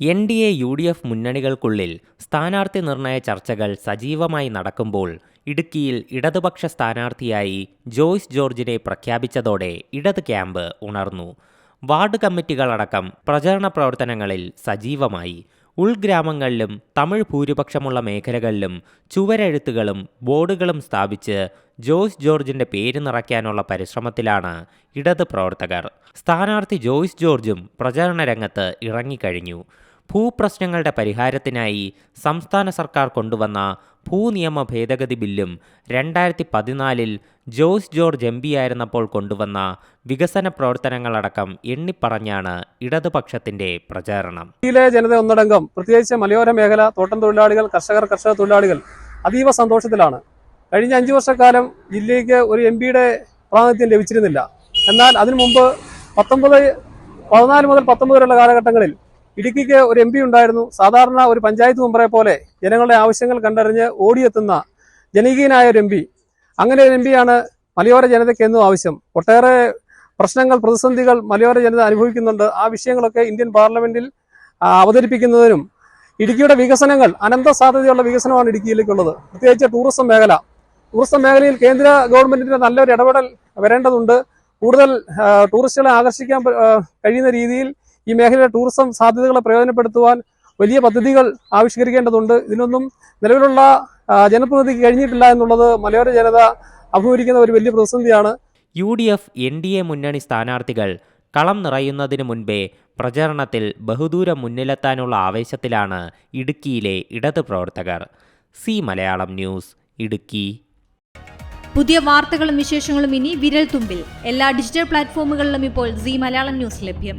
N D A U D F മുന്നണികൾക്കുള്ളിൽ സ്ഥാനാർത്ഥി നിർണയ ചർച്ചകൾ സജീവമായി നടക്കുമ്പോൾ ഇടുക്കിയിൽ ഇടതുപക്ഷ സ്ഥാനാർത്ഥിയായി ജോയ്സ് ജോർജിനെ പ്രഖ്യാപിച്ചതോടെ ഇടത് ക്യാമ്പ് ഉണർന്നു. വാർഡ് കമ്മിറ്റികളടക്കം പ്രചരണ പ്രവർത്തനങ്ങളിൽ സജീവമായി. ഉൾഗ്രാമങ്ങളിലും തമിഴ് ഭൂരിപക്ഷമുള്ള മേഖലകളിലും ചുവരെഴുത്തുകളും ബോർഡുകളും സ്ഥാപിച്ച് ജോയ്സ് ജോർജിന്റെ പേര് നിറയ്ക്കാനുള്ള പരിശ്രമത്തിലാണ് ഇടത് പ്രവർത്തകർ. സ്ഥാനാർത്ഥി ജോയ്സ് ജോർജും പ്രചാരണ രംഗത്ത് ഇറങ്ങിക്കഴിഞ്ഞു. ഭൂപ്രശ്നങ്ങളുടെ പരിഹാരത്തിനായി സംസ്ഥാന സർക്കാർ കൊണ്ടുവന്ന ഭൂനിയമ ഭേദഗതി ബില്ലും രണ്ടായിരത്തി പതിനാലിൽ ജോയ്സ് ജോർജ് എം ആയിരുന്നപ്പോൾ കൊണ്ടുവന്ന വികസന പ്രവർത്തനങ്ങളടക്കം എണ്ണിപ്പറഞ്ഞാണ് ഇടതുപക്ഷത്തിന്റെ പ്രചാരണം. ഇന്ത്യയിലെ ജനത ഒന്നടങ്കം പ്രത്യേകിച്ച് മലയോര മേഖല തോട്ടം തൊഴിലാളികൾ കർഷകർ കർഷക തൊഴിലാളികൾ അതീവ സന്തോഷത്തിലാണ്. കഴിഞ്ഞ അഞ്ചു വർഷക്കാലം ജില്ലയ്ക്ക് ഒരു എം പിയുടെ പ്രാതിനിധ്യം ലഭിച്ചിരുന്നില്ല. എന്നാൽ അതിനു മുമ്പ് പത്തൊമ്പത് പതിനാല് മുതൽ പത്തൊമ്പത് വരെയുള്ള കാലഘട്ടങ്ങളിൽ ഇടുക്കിക്ക് ഒരു എം ഉണ്ടായിരുന്നു. സാധാരണ ഒരു പഞ്ചായത്ത് മെമ്പറെ പോലെ ജനങ്ങളുടെ ആവശ്യങ്ങൾ കണ്ടറിഞ്ഞ് ഓടിയെത്തുന്ന ജനകീയനായ ഒരു എം അങ്ങനെ ഒരു എം പിയാണ് മലയോര ജനതയ്ക്ക് എന്നും ആവശ്യം. ഒട്ടേറെ പ്രശ്നങ്ങൾ പ്രതിസന്ധികൾ മലയോര ജനത അനുഭവിക്കുന്നുണ്ട്. ആ വിഷയങ്ങളൊക്കെ ഇന്ത്യൻ പാർലമെന്റിൽ അവതരിപ്പിക്കുന്നതിനും ഇടുക്കിയുടെ വികസനങ്ങൾ അനന്ത സാധ്യതയുള്ള വികസനമാണ് ഇടുക്കിയിലേക്കുള്ളത്. പ്രത്യേകിച്ച് ടൂറിസം മേഖല. ടൂറിസം മേഖലയിൽ കേന്ദ്ര ഗവൺമെന്റിന്റെ നല്ലൊരു ഇടപെടൽ വരേണ്ടതുണ്ട്. കൂടുതൽ ടൂറിസ്റ്റുകളെ ആകർഷിക്കാൻ കഴിയുന്ന രീതിയിൽ ഈ മേഖലയിലെ ടൂറിസം സാധ്യതകളെ പ്രയോജനപ്പെടുത്തുവാൻ വലിയ പദ്ധതികൾ ആവിഷ്കരിക്കേണ്ടതുണ്ട്. ഇതിനൊന്നും നിലവിലുള്ള ജനപ്രതിനിധി ജനപ്രതിനിധിക്ക് കഴിഞ്ഞിട്ടില്ല എന്നുള്ളത് മലയോര ജനത അഭിമുഖീകരിക്കുന്ന ഒരു വലിയ പ്രതിസന്ധിയാണ്. U D F N D A മുന്നണി സ്ഥാനാർത്ഥികൾ കളം നിറയുന്നതിന് മുൻപേ പ്രചരണത്തിൽ ബഹുദൂരം മുന്നിലെത്താനുള്ള ആവേശത്തിലാണ് ഇടുക്കിയിലെ ഇടത് പ്രവർത്തകർ. Zee Malayalam news Idukki. പുതിയ വാർത്തകളും വിശേഷങ്ങളും ഇനി വിരൽ തുമ്പിൽ എല്ലാ ഡിജിറ്റൽ പ്ലാറ്റ്ഫോമുകളിലും ഇപ്പോൾ സി മലയാളം ന്യൂസ് ലഭ്യം.